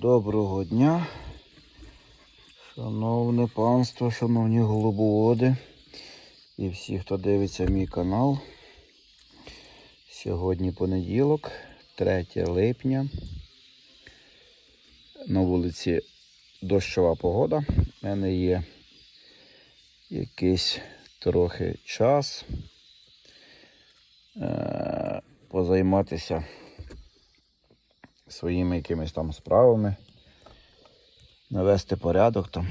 Доброго дня, шановне панство, шановні голубоводи і всі, хто дивиться мій канал. Сьогодні понеділок, 3 липня. На вулиці дощова погода. У мене є якийсь трохи час е- позайматися своїми якимись там справами, навести порядок там,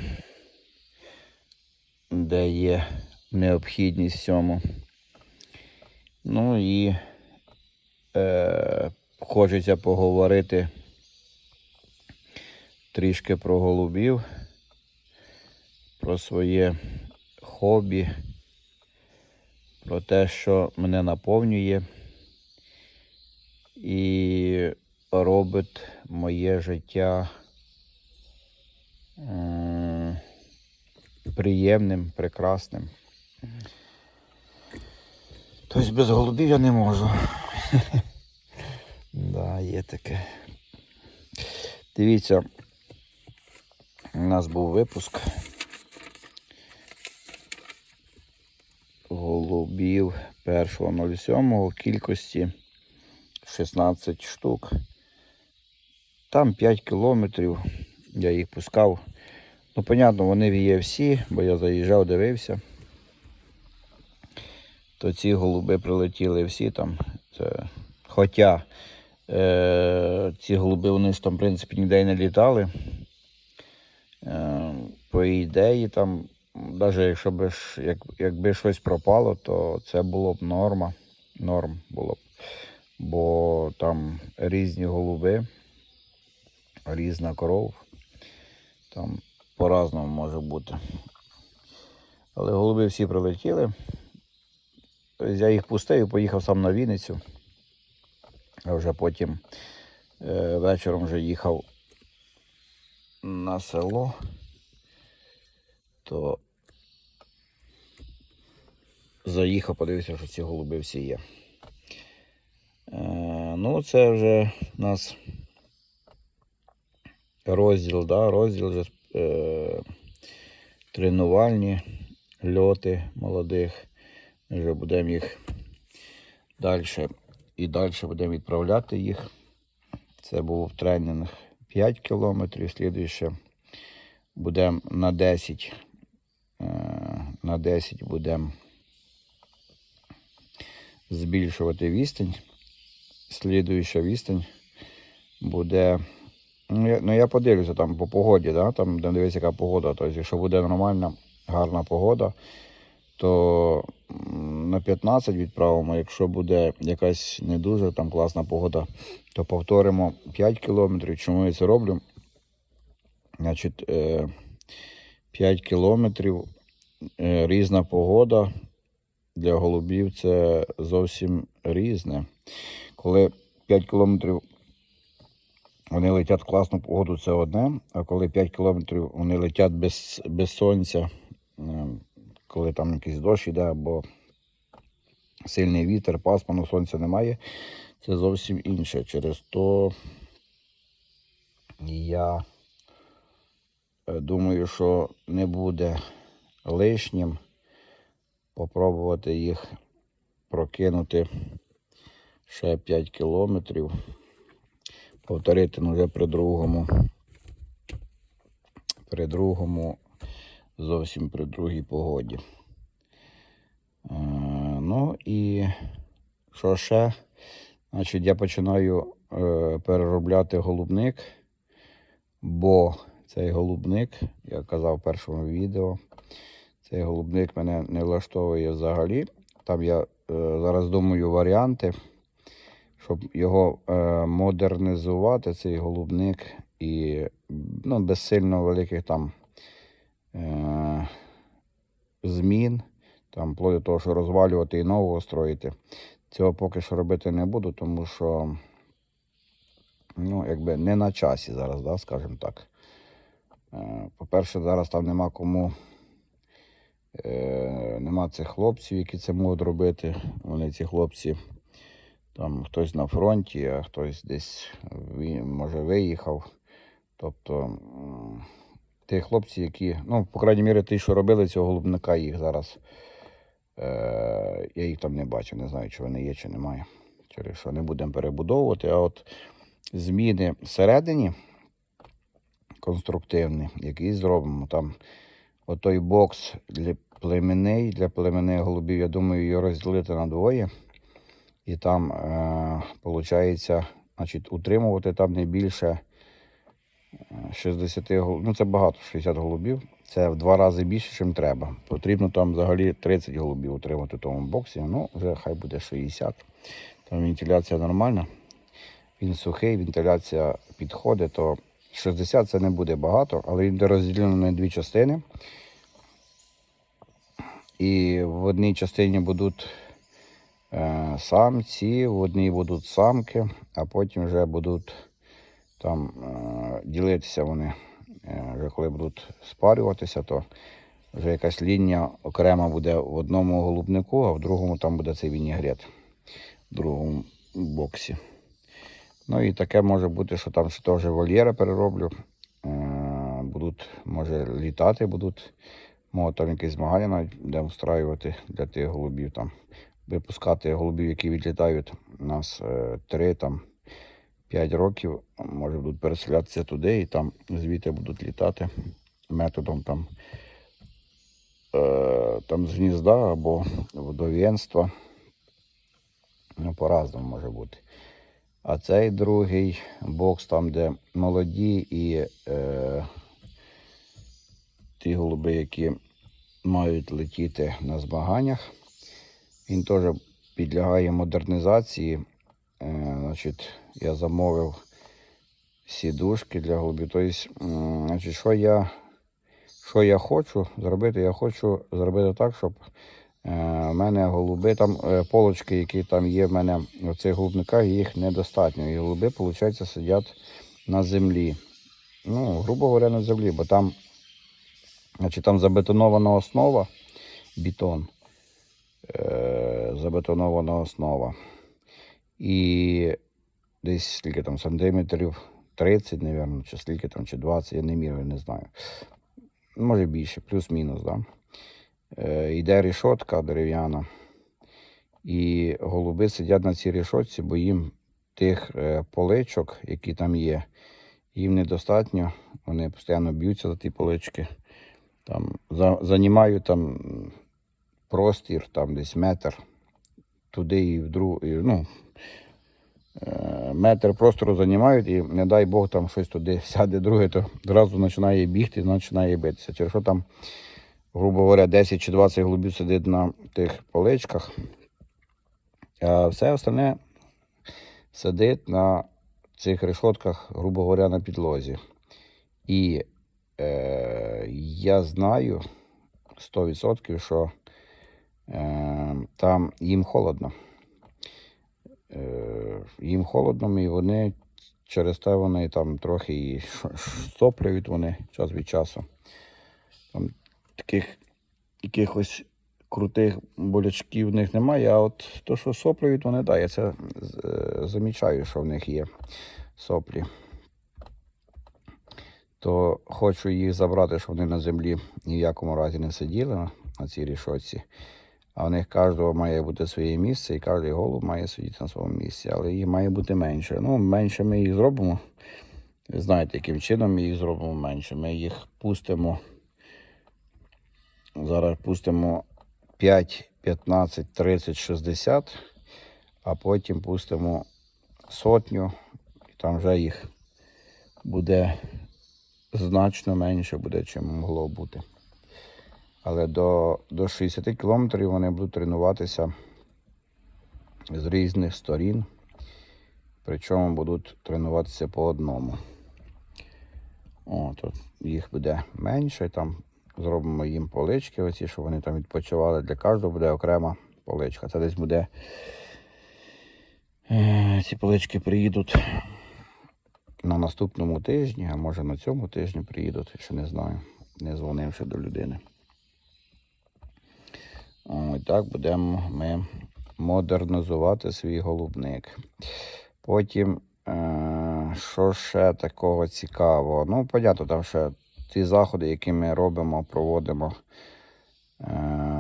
де є необхідність цьому. Ну і е, хочеться поговорити трішки про голубів, про своє хобі, про те, що мене наповнює. І робить моє життя приємним, прекрасним. Тобто без голубів я не можу. Да, є таке. Дивіться, у нас був випуск голубів 1.07 в кількості 16 штук. Там 5 кілометрів я їх пускав. Ну, понятно, вони є всі, бо я заїжджав, дивився. То ці голуби прилетіли всі там. Це... Хоча е... ці голуби вони ж там, в принципі, ніде й не літали. Е... По ідеї, там, навіть якщо б, як, якби щось пропало, то це було б норма. Норм було б. Бо там різні голуби різна кров. Там по-разному може бути. Але голуби всі прилетіли. Я їх пустив і поїхав сам на Вінницю. А вже потім е, вечором вже їхав на село. То заїхав, подивився, що ці голуби всі є. Е, ну, це вже у нас розділ, да, розділ е, тренувальні льоти молодих. Ми вже будемо їх далі і далі будемо відправляти їх. Це був тренінг 5 кілометрів, слідуюче будемо на 10. е, На 10 будемо збільшувати відстань. Слідуюча відстань буде Ну, я, ну, подивлюся там по погоді, да? там будемо яка погода. Тобто, якщо буде нормальна, гарна погода, то на 15 відправимо. Якщо буде якась не дуже там класна погода, то повторимо 5 кілометрів. Чому я це роблю? Значить, е, 5 кілометрів, е, різна погода для голубів це зовсім різне. Коли 5 кілометрів вони летять в класну погоду, це одне. А коли 5 кілометрів вони летять без, без сонця, е, коли там якийсь дощ йде або сильний вітер, пасману, сонця немає, це зовсім інше. Через то я е, думаю, що не буде лишнім попробувати їх прокинути ще 5 кілометрів повторити ну, вже при другому. При другому, зовсім при другій погоді. Е, ну і що ще? Значить, я починаю е, переробляти голубник, бо цей голубник, я казав в першому відео, цей голубник мене не влаштовує взагалі. Там я е, зараз думаю варіанти щоб його е, модернізувати, цей голубник, і ну, без сильно великих там е, змін, там, вплоть того, що розвалювати і нового строїти. Цього поки що робити не буду, тому що ну, якби не на часі зараз, да, скажімо так. Е, По-перше, зараз там нема кому. Нема цих хлопців, які це можуть робити. Вони ці хлопці там хтось на фронті, а хтось десь може виїхав, Тобто ті хлопці, які, ну, по крайній мірі, ті, що робили цього голубника, їх зараз. Е, я їх там не бачив, не знаю, чи вони є, чи немає. Через що не будемо перебудовувати. А от зміни всередині конструктивні, які зробимо. Там отой бокс для племеней, для племеней голубів, я думаю, його розділити на двоє. І там, е, виходить, значить, утримувати там не більше е, 60 голубів. Ну, це багато, 60 голубів. Це в два рази більше, ніж треба. Потрібно там взагалі 30 голубів утримати в тому боксі. Ну, вже хай буде 60. Там вентиляція нормальна. Він сухий, вентиляція підходить, то 60 це не буде багато, але він буде розділено на дві частини. І в одній частині будуть е, самці, в одній будуть самки, а потім вже будуть там е, ділитися вони. Е, вже коли будуть спарюватися, то вже якась лінія окрема буде в одному голубнику, а в другому там буде цей вінігрет, в другому боксі. Ну і таке може бути, що там ще теж вольєра перероблю. Е, будуть, може, літати будуть. Може там якісь змагання навіть встраювати для тих голубів там. Випускати голубів, які відлітають у нас е, 3 там 5 років, може будуть переселятися туди і там звідти будуть літати методом там, е, там з гнізда або водов'єнства. Ну, по-разному може бути. А цей другий бокс, там, де молоді і е, ті голуби, які мають летіти на змаганнях, він теж підлягає модернізації. Е, значить, я замовив сідушки для голубів. Тобто, значить, що я, що я хочу зробити? Я хочу зробити так, щоб е, в мене голуби, там е, полочки, які там є в мене в цих голубниках, їх недостатньо. І голуби, виходить, сидять на землі. Ну, грубо говоря, на землі, бо там, значить, там забетонована основа, бетон, забетонована основа. І десь скільки там сантиметрів 30, мабуть, чи скільки там, чи 20, я не міряю, не знаю. Може більше, плюс-мінус, да. Е, йде рішотка дерев'яна. І голуби сидять на цій рішотці, бо їм тих е, поличок, які там є, їм недостатньо. Вони постійно б'ються за ті полички. Там, за, займають там простір, там десь метр. Туди і в друг, ну, е, метр простору займають, і не дай Бог там щось туди сяде друге, то одразу починає бігти, починає битися. Через що там, грубо говоря, 10 чи 20 голубів сидить на тих поличках, а все остальне сидить на цих решотках, грубо говоря, на підлозі. І е, я знаю 100%, що там їм холодно. Е, їм холодно, і вони через те вони там трохи і соплюють вони час від часу. Там таких якихось крутих болячків в них немає, а от то, що соплюють, вони да, я це е, замічаю, що в них є соплі. То хочу їх забрати, щоб вони на землі ні в якому разі не сиділи на цій рішоці. А в них кожного має бути своє місце, і кожен голуб має сидіти на своєму місці, але їх має бути менше. Ну, менше ми їх зробимо. Знаєте, яким чином ми їх зробимо менше. Ми їх пустимо. Зараз пустимо 5, 15, 30, 60, а потім пустимо сотню, і там вже їх буде значно менше буде, чим могло бути. Але до, до 60 кілометрів вони будуть тренуватися з різних сторін. Причому будуть тренуватися по одному. О, тут їх буде менше. Там зробимо їм полички, оці, щоб вони там відпочивали. Для кожного буде окрема поличка. Це десь буде. е, Ці полички приїдуть на наступному тижні, а може на цьому тижні приїдуть, ще не знаю, не дзвонивши до людини. О, і так будемо ми модернізувати свій голубник. Потім, е, що ще такого цікавого? Ну, понятно, там ще ті заходи, які ми робимо, проводимо. Е,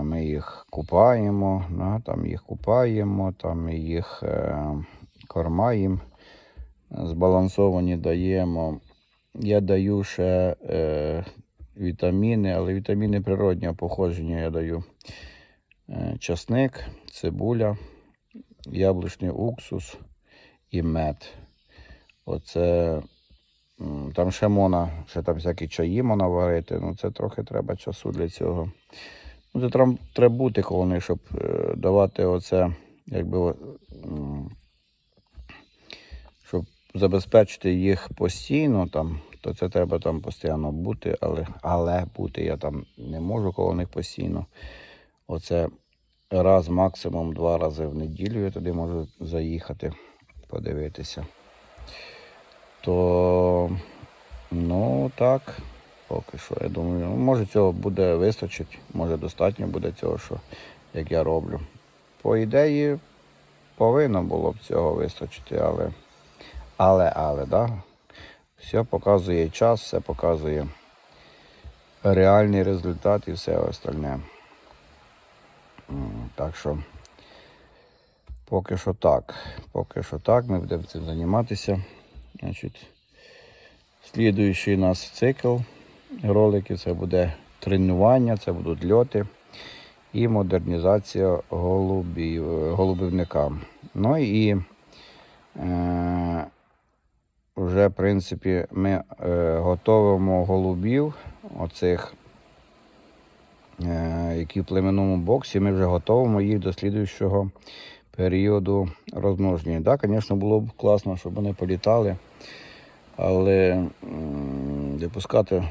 Ми їх купаємо, там їх купаємо, там їх е, корма збалансовані даємо. Я даю ще е, вітаміни, але вітаміни природнього походження я даю. Е, часник, цибуля, яблучний уксус і мед. Оце там ще можна, ще там всякі чаї можна варити, ну це трохи треба часу для цього. Ну, це треба, треба бути них, щоб е, давати оце, якби, щоб забезпечити їх постійно, там, то це треба там постійно бути, але, але бути я там не можу коло них постійно. Оце раз, максимум два рази в неділю я туди можу заїхати, подивитися. То, ну так, поки що, я думаю, ну, може цього буде вистачить, може достатньо буде цього, що як я роблю. По ідеї, повинно було б цього вистачити, але, але, але, да? все показує час, все показує реальний результат і все остальне. Так що поки що так. Поки що так, ми будемо цим займатися. Значить, слідуючий нас цикл роликів це буде тренування, це будуть льоти і модернізація голубів, голубівника. Ну і е, вже, в принципі, ми е, готовимо голубів, оцих які в племенному боксі, ми вже готуємо їх до слідуючого періоду розмноження. Так, звісно, було б класно, щоб вони політали, але випускати,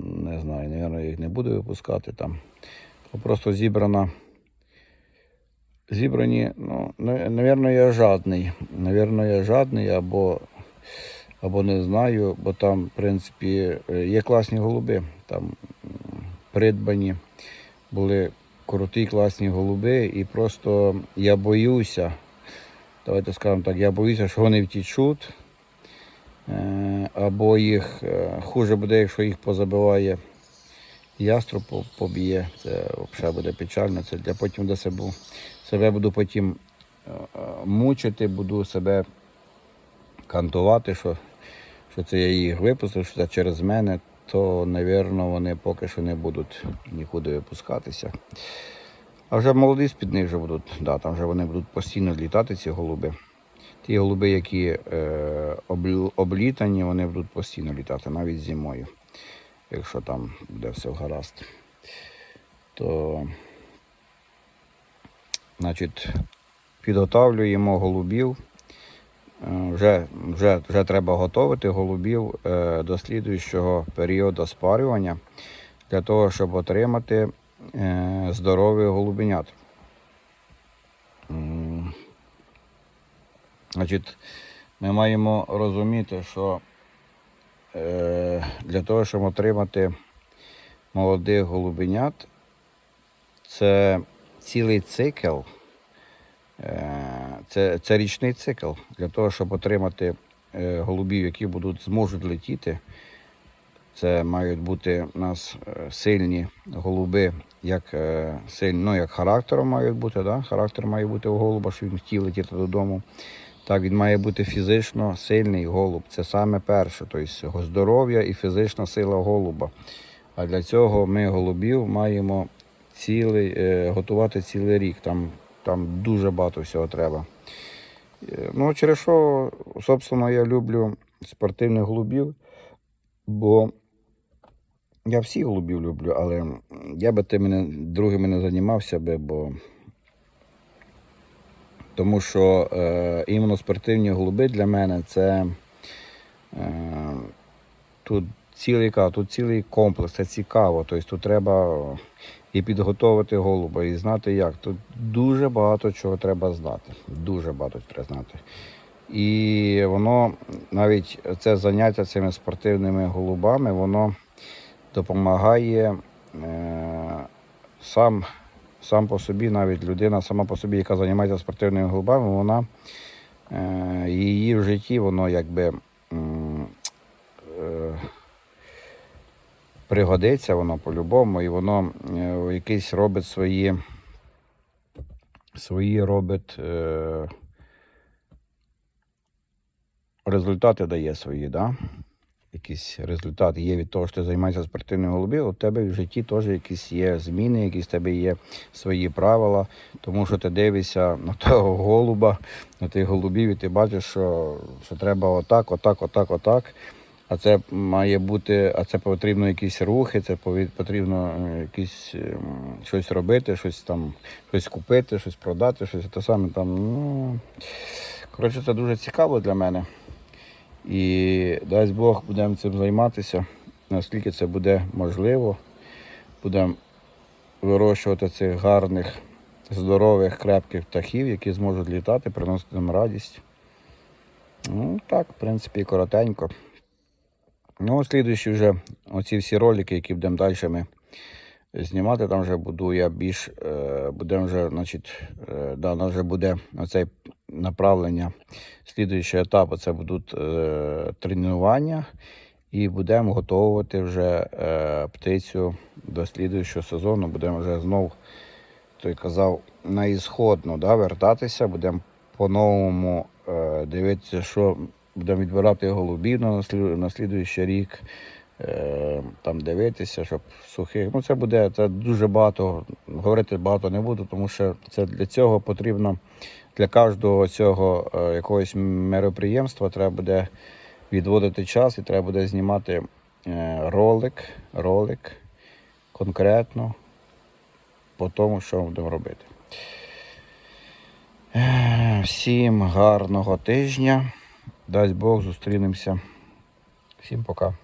не знаю, мабуть, їх не буду випускати там. Просто зібрана. Зібрані, ну, напевно, я жадний. Навірно, я жадний або, або не знаю, бо там, в принципі, е, є класні голуби, там придбані були круті, класні голуби, і просто я боюся, давайте скажемо так, я боюся, що вони втічуть, е, або їх е, хуже буде, якщо їх позабиває яструб поб'є. Це взагалі буде печально. Це для потім до себе, себе буду потім е, мучити, буду себе кантувати, що, що це я їх випустив, що це через мене, то, напевно, вони поки що не будуть нікуди випускатися. А вже молоді них вже будуть, да, там вже вони будуть постійно літати, ці голуби. Ті голуби, які е, облітані, вони будуть постійно літати, навіть зимою, якщо там буде все гаразд. То, значить, підготовлюємо голубів. Е, Вже, вже, вже треба готувати голубів е, до слідуючого періоду спарювання для того, щоб отримати е, здорових голубенят. Значить, ми маємо розуміти, що для того, щоб отримати молодих голубенят, це цілий цикл. Е, Це, це річний цикл для того, щоб отримати е, голубів, які будуть зможуть летіти. Це мають бути у нас е, сильні голуби, як сильні, ну, як характером мають бути. Да? Характер має бути у голуба, щоб він хотів летіти додому. Так, він має бути фізично сильний голуб. Це саме перше. Тобто здоров'я і фізична сила голуба. А для цього ми голубів маємо цілий, готувати цілий рік. Там, там дуже багато всього треба. Е, Ну, через що, собственно, я люблю спортивних голубів, бо я всіх голубів люблю, але я би тими другими не займався би, бо тому що е, іменно спортивні голуби для мене це е, тут цілий, тут цілий комплекс, це цікаво. Тобто тут треба і підготовити голуба, і знати як. Тут дуже багато чого треба знати. Дуже багато треба знати. І воно навіть це заняття цими спортивними голубами, воно допомагає е, сам, сам по собі, навіть людина сама по собі, яка займається спортивними голубами, вона е, її в житті, воно якби пригодиться воно по-любому, і воно е, якісь робить свої, свої робить е, результати дає свої, да? якісь результати є від того, що ти займаєшся спортивним голубів, у тебе в житті теж якісь є зміни, якісь в тебе є свої правила, тому що ти дивишся на того голуба, на тих голубів, і ти бачиш, що, що треба отак, отак, отак, отак. А це має бути, а це потрібно якісь рухи, це потрібно е, якісь ем, щось робити, щось там, щось купити, щось продати, щось те саме там. Ну, коротше, це дуже цікаво для мене. І дасть Бог будемо цим займатися, наскільки це буде можливо. Будемо вирощувати цих гарних, здорових, крепких птахів, які зможуть літати, приносити нам радість. Ну, так, в принципі, коротенько. Ну, слідуючі вже оці всі ролики, які будемо далі ми знімати, там вже буду я більш, е, будемо вже, значить, е, да, нас вже буде оце направлення. Слідуючий етап це будуть е, тренування, і будемо готувати вже е, птицю до слідуючого сезону. Будемо вже знов, той казав, на ісходну да, вертатися, будемо по-новому е, дивитися, що будемо відбирати голубів на, наслід- на слідуючий рік. Е, там дивитися, щоб сухих. Ну, це буде це дуже багато. Говорити багато не буду, тому що це для цього потрібно для кожного цього е, якогось мероприємства треба буде відводити час і треба буде знімати е, ролик, ролик конкретно по тому, що ми будемо робити. Всім гарного тижня. Дасть Бог, зустрінемося. Всім пока.